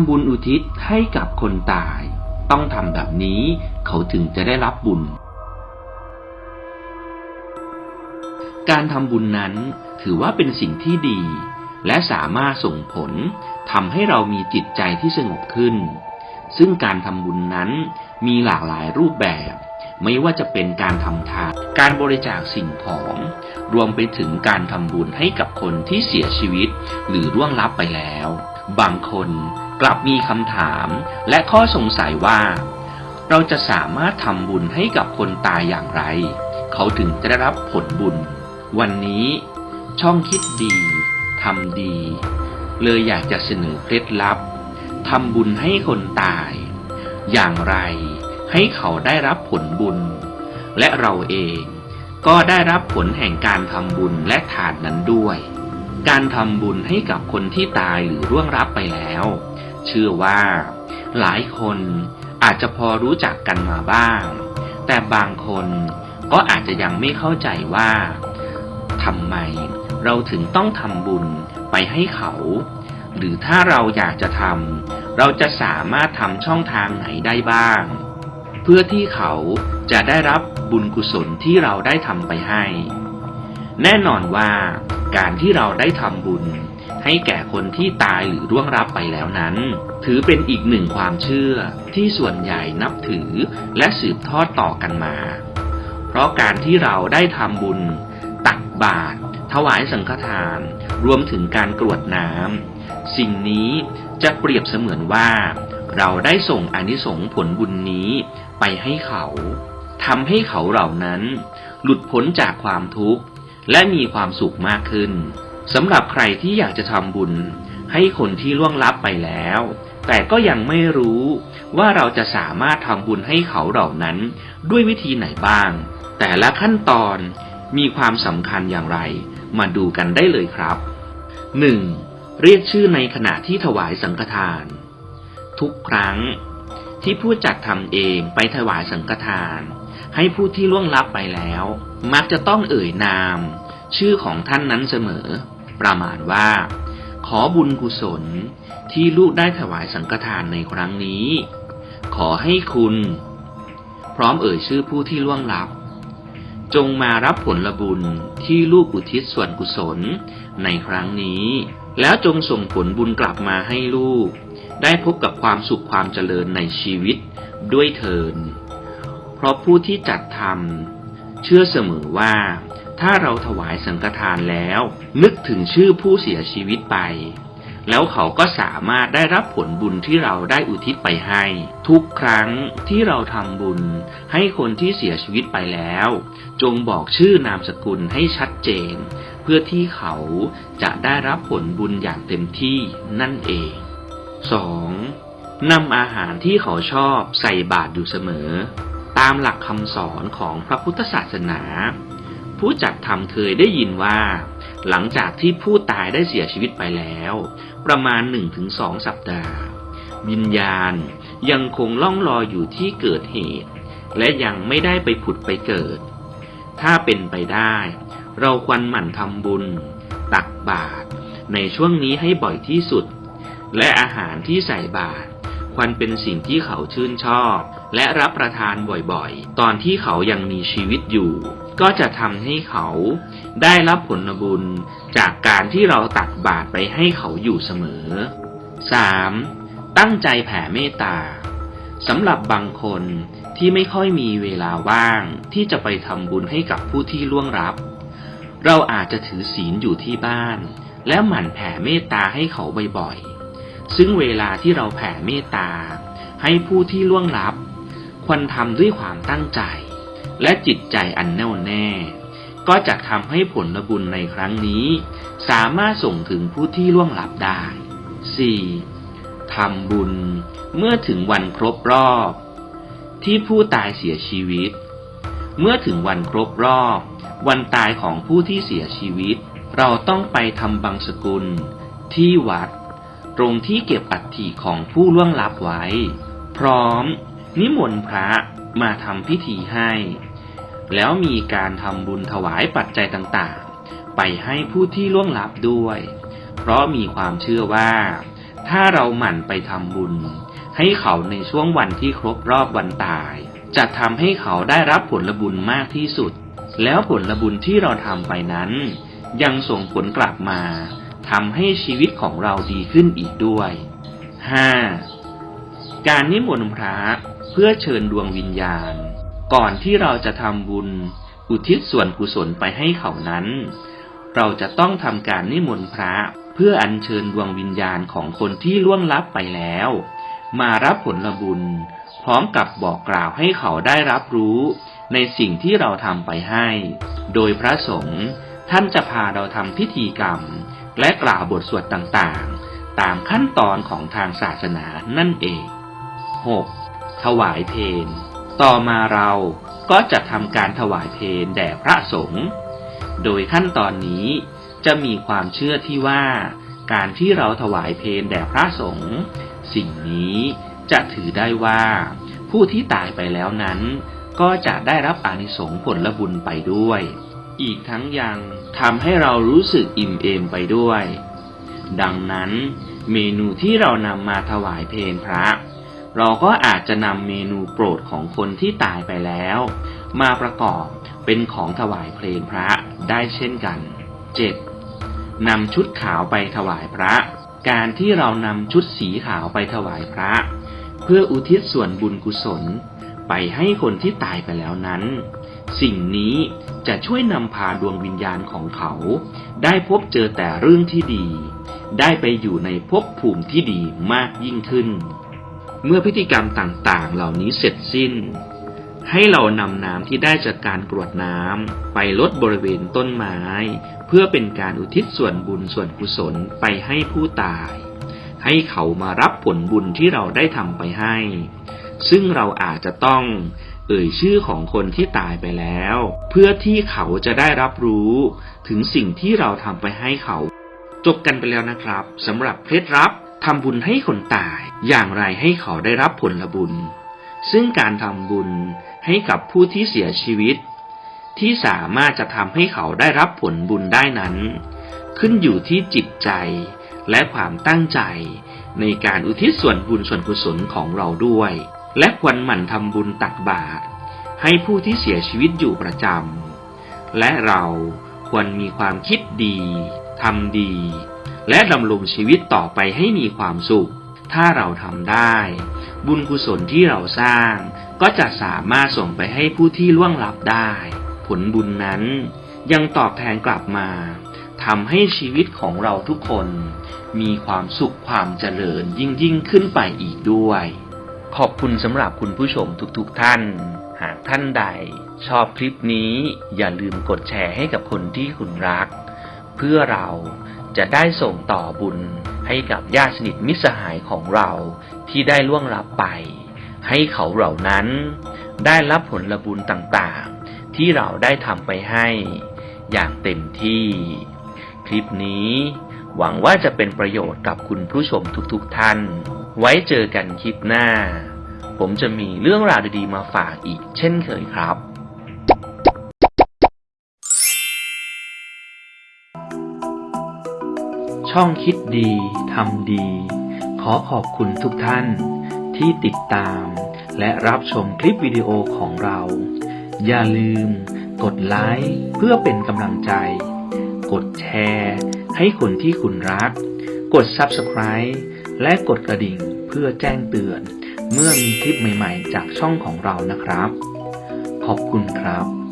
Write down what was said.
ำบุญอุทิศให้กับคนตาย ต้องทำแบบนี้เขาถึงจะได้รับบุญ การทำบุญนั้นถือว่าเป็นสิ่งที่ดี และสามารถส่งผลทำให้เรามีจิตใจที่สงบขึ้น ซึ่งการทำบุญนั้นมีหลากหลายรูปแบบ ไม่ว่าจะเป็นการทำทาน การบริจาคสิ่งของ รวมไปถึงการทำบุญให้กับคนที่เสียชีวิต หรือร่วงลับไปแล้ว บางคน ลับมีคำถามและข้อสงสัยว่า เราจะสามารถทำบุญให้กับคนตายอย่างไร เขาถึงจะได้รับผลบุญ วันนี้ช่องคิดดีทำดี เลยอยากจะเสนอเคล็ดลับทำบุญให้คนตาย อย่างไรให้เขาได้รับผลบุญ และเราเองก็ได้รับผลแห่งการทำบุญและทานนั้นด้วย การทำบุญให้กับคนที่ตายหรือร่วงรับไปแล้ว เชื่อว่า หลายคนอาจจะพอรู้จักกันมาบ้าง แต่บางคนก็อาจจะยังไม่เข้าใจว่าทำไมเราถึงต้องทำบุญไปให้เขา หรือถ้าเราอยากจะทำเราจะสามารถทำช่องทางไหนได้บ้าง เพื่อที่เขาจะได้รับบุญกุศลที่เราได้ทำไปให้ แน่นอนว่าการที่เราได้ทำบุญ ให้แก่คนที่ตายหรือร่วงรับไปแล้วนั้น ถือเป็นอีกหนึ่งความเชื่อที่ส่วนใหญ่นับถือและสืบทอดต่อกันมา เพราะการที่เราได้ทำบุญ ตักบาตรถวายสังฆทาน รวมถึงการกรวดน้ำสิ่งนี้จะเปรียบเสมือนว่า เราได้ส่งอนิสงส์ผลบุญนี้ไปให้เขาทำให้เขาเหล่านั้น หลุดพ้นจากความทุกข์และมีความสุขมากขึ้น สำหรับใครที่อยากจะทำบุญ ให้คนที่ล่วงลับไปแล้ว แต่ก็ยังไม่รู้ว่าเราจะสามารถทำบุญให้เขาเหล่านั้นด้วยวิธีไหนบ้าง แต่ละขั้นตอนมีความสำคัญอย่างไร มาดูกันได้เลยครับ 1. เรียกชื่อในขณะที่ถวายสังฆทาน ทุกครั้ง ที่ผู้จัดทำเองไปถวายสังฆทาน ให้ผู้ที่ล่วงลับไปแล้ว มักจะต้องเอ่ยนาม ชื่อของท่านนั้นเสมอ ประมาณว่า ขอบุญกุศลที่ลูกได้ถวายสังฆทานในครั้งนี้ ขอให้คุณ พร้อมเอ่ยชื่อผู้ที่ล่วงลับ จงมารับผลบุญที่ลูกอุทิศส่วนกุศลในครั้งนี้ แล้วจงส่งผลบุญกลับมาให้ลูก ได้พบกับความสุขความเจริญในชีวิตด้วยเทิน เพราะผู้ที่จัดทำเชื่อเสมอว่า ถ้าเราถวายสังฆทานแล้ว นึกถึงชื่อผู้เสียชีวิตไป แล้วเขาก็สามารถได้รับผลบุญที่เราได้อุทิศไปให้ ทุกครั้งที่เราทำบุญ ให้คนที่เสียชีวิตไปแล้ว จงบอกชื่อนามสกุลให้ชัดเจน เพื่อที่เขาจะได้รับผลบุญอย่างเต็มที่นั่นเอง 2. นำอาหารที่เขาชอบใส่บาตรอยู่เสมอ ตามหลักคำสอนของพระพุทธศาสนา ผู้จัดทำเคยได้ยินว่า หลังจากที่ผู้ตายได้เสียชีวิตไปแล้ว ประมาณ 1-2 สัปดาห์ วิญญาณยังคงล่องลอยอยู่ที่เกิดเหตุ และยังไม่ได้ไปผุดไปเกิด ถ้าเป็นไปได้ เราควรหมั่นทำบุญ ตักบาตรในช่วงนี้ให้บ่อยที่สุด และอาหารที่ใส่บาตรควรเป็นสิ่งที่เขาชื่นชอบ และรับประทานบ่อยๆ ตอนที่เขายังมีชีวิตอยู่ ก็จะทำให้เขาได้รับผลบุญจากการที่เราตักบาตรไปให้เขาอยู่เสมอ 3. ตั้งใจแผ่เมตตาสำหรับบางคนที่ไม่ค่อยมีเวลาว่างที่จะไปทำบุญให้กับผู้ที่ล่วงลับ เราอาจจะถือศีลอยู่ที่บ้าน และหมั่นแผ่เมตตาให้เขาบ่อยๆ ซึ่งเวลาที่เราแผ่เมตตา ให้ผู้ที่ล่วงลับ ควรทำด้วยความตั้งใจ และจิตใจอันแน่วแน่ ก็จะทำให้ผลบุญในครั้งนี้ สามารถส่งถึงผู้ที่ล่วงลับได้ 4. ทำบุญเมื่อถึงวันครบรอบ ที่ผู้ตายเสียชีวิต เมื่อถึงวันครบรอบ วันตายของผู้ที่เสียชีวิต เราต้องไปทำบังสกุล ที่วัด ตรงที่เก็บอัฐิของผู้ล่วงลับไว้ พร้อม นิมนต์พระมาทำพิธีให้ แล้วมีการทำบุญถวายปัจจัยต่างๆ ไปให้ผู้ที่ล่วงลับด้วย เพราะมีความเชื่อว่า ถ้าเราหมั่นไปทำบุญ ให้เขาในช่วงวันที่ครบรอบวันตาย จะทำให้เขาได้รับผลบุญมากที่สุด แล้วผลบุญที่เราทำไปนั้น ยังส่งผลกลับมาทำให้ชีวิตของเราดีขึ้นอีกด้วย 5. การนิมนต์พระ เพื่อเชิญดวงวิญญาณ ก่อนที่เราจะทำบุญ อุทิศส่วนกุศลไปให้เขานั้น เราจะต้องทำการนิมนต์พระเพื่ออัญเชิญดวงวิญญาณของคนที่ล่วงลับไปแล้ว มารับผลบุญ พร้อมกับบอกกล่าวให้เขาได้รับรู้ในสิ่งที่เราทำไปให้ โดยพระสงฆ์ท่านจะพาเราทำพิธีกรรม และกล่าวบทสวดต่างๆ ตามขั้นตอนของทางศาสนานั่นเอง 6. ถวายเพลต่อมาเราก็จะทำการถวายเพลแด่พระสงฆ์ โดยขั้นตอนนี้จะมีความเชื่อที่ว่า การที่เราถวายเพลแด่พระสงฆ์สิ่งนี้จะถือได้ว่า ผู้ที่ตายไปแล้วนั้น ก็จะได้รับอานิสงส์ผลบุญไปด้วย อีกทั้งยังทำให้เรารู้สึกอิ่มเอมไปด้วย ดังนั้น เมนูที่เรานำมาถวายเพลพระ เราก็อาจจะนำเมนูโปรดของคนที่ตายไปแล้ว มาประกอบเป็นของถวายเพลงพระได้เช่นกัน 7. นำชุดขาวไปถวายพระ การที่เรานำชุดสีขาวไปถวายพระ เพื่ออุทิศส่วนบุญกุศล ไปให้คนที่ตายไปแล้วนั้น สิ่งนี้จะช่วยนำพาดวงวิญญาณของเขา ได้พบเจอแต่เรื่องที่ดี ได้ไปอยู่ในภพภูมิที่ดีมากยิ่งขึ้น เมื่อพิธีกรรมต่างๆ เหล่านี้เสร็จสิ้น ให้เรานำน้ำที่ได้จากการกรวดน้ำไปลดบริเวณต้นไม้ เพื่อเป็นการอุทิศส่วนบุญส่วนกุศลไปให้ผู้ตาย ให้เขามารับผลบุญที่เราได้ทำไปให้ ซึ่งเราอาจจะต้องเอ่ยชื่อของคนที่ตายไปแล้ว เพื่อที่เขาจะได้รับรู้ถึงสิ่งที่เราทำไปให้เขา จบกันไปแล้วนะครับสำหรับเคล็ดลับ ทำบุญให้คนตาย อย่างไรให้เขาได้รับผลบุญ ซึ่งการทำบุญให้กับผู้ที่เสียชีวิต ที่สามารถจะทำให้เขาได้รับผลบุญได้นั้น ขึ้นอยู่ที่จิตใจและความตั้งใจ ในการอุทิศส่วนบุญส่วนกุศลของเราด้วย และควรหมั่นทำบุญตักบาตรให้ผู้ที่เสียชีวิตอยู่ประจำและเราควรมีความคิดดีทำดี และดำรงชีวิตต่อไปให้มีความสุข ถ้าเราทำได้ บุญกุศลที่เราสร้าง ก็จะสามารถส่งไปให้ผู้ที่ล่วงลับได้ ผลบุญนั้นยังตอบแทนกลับมาทำให้ชีวิตของเราทุกคน มีความสุขความเจริญยิ่งยิ่งขึ้นไปอีกด้วย ขอบคุณสำหรับคุณผู้ชมทุกๆทท่าน หากท่านใด ชอบคลิปนี้อย่าลืมกดแชร์ให้กับคนที่คุณรัก เพื่อเรา จะได้ส่งต่อบุญให้กับญาติสนิทมิตรสหายของเราที่ได้ล่วงลับไป ให้เขาเหล่านั้น ได้รับผลบุญต่างๆ ที่เราได้ทำไปให้ อย่างเต็มที่ คลิปนี้หวังว่าจะเป็นประโยชน์กับคุณผู้ชมทุกๆทท่าน ไว้เจอกันคลิปหน้า ผมจะมีเรื่องราวดีๆมาฝากอีกเช่นเคยครับ ช่องคิดดีทำดี ขอขอบคุณทุกท่านที่ติดตาม และรับชมคลิปวิดีโอของเรา อย่าลืม กดไลค์เพื่อเป็นกำลังใจ กดแชร์ให้คนที่คุณรัก กด Subscribe และกดกระดิ่งเพื่อแจ้งเตือน เมื่อมีคลิปใหม่ ๆ จากช่องของเรานะครับ ขอบคุณครับ